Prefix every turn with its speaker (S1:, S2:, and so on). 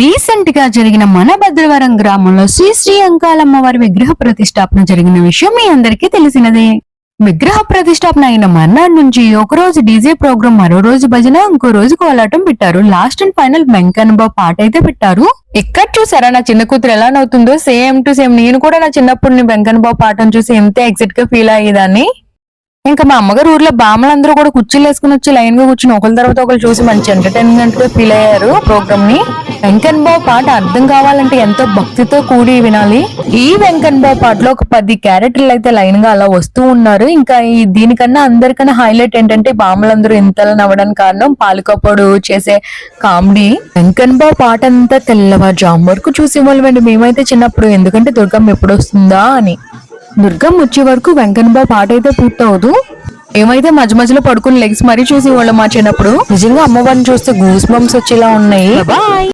S1: రీసెంట్గా జరిగిన మన భద్రవరం గ్రామంలో శ్రీ శ్రీ అంకాలమ్మ వారి విగ్రహ ప్రతిష్టాపన జరిగిన విషయం మీ అందరికీ తెలిసినదే. విగ్రహ ప్రతిష్టాపన అయిన మర్నాడు నుంచి ఒక రోజు డీజే ప్రోగ్రాం మరో రోజు భజన ఇంకో రోజు కోలాటం పెట్టారు. లాస్ట్ అండ్ ఫైనల్ వెంకన్నబాబు పాట అయితే పెట్టారు. ఎక్కడ చూసారా నా చిన్న కూతురు ఎలా నవ్వుతుందో? సేమ్ టు సేమ్ నేను కూడా నా చిన్నప్పుడు వెంకన్నబాబు పాటను చూసి ఎంతే ఎగ్జైట్గా ఫీల్ అయ్యేదాన్ని. ఇంకా మా అమ్మగారు ఊర్లో బామ్మలందరూ కూడా కుర్చీలు వేసుకుని వచ్చి లైన్గా కూర్చుని ఒకరి తర్వాత ఒకరు చూసి మంచి ఎంటర్టైన్మెంట్గా ఫీల్ అయ్యారు ప్రోగ్రామ్ని వెంకన్ బాబు పాట అర్థం కావాలంటే ఎంతో భక్తితో కూడి వినాలి. ఈ వెంకన్ బాబు పాటలో ఒక పది క్యారెక్టర్లు అయితే లైన్గా అలా వస్తూ ఉన్నారు. ఇంకా ఈ దీనికన్నా అందరికన్నా హైలైట్ ఏంటంటే బామ్మలందరూ ఇంతలా నవ్వడానికి కారణం పాలకొప్పుడు చేసే కామెడీ. వెంకన్ బాబు పాట అంతా తెల్లవారుజాము వరకు చూసి వాళ్ళండి మేమైతే చిన్నప్పుడు ఎందుకంటే దుర్గం ఎప్పుడు వస్తుందా అని. దుర్గం వచ్చే వరకు వెంకన్నబాబు పాట అయితే పూర్తవదు. ఏమైతే మధ్య మధ్యలో పడుకుని లెగ్స్ మరీ చూసి వాళ్ళం మా చిన్నప్పుడు. నిజంగా అమ్మవారిని చూస్తే గూస్ బంప్స్ వచ్చేలా ఉన్నాయి. బాయ్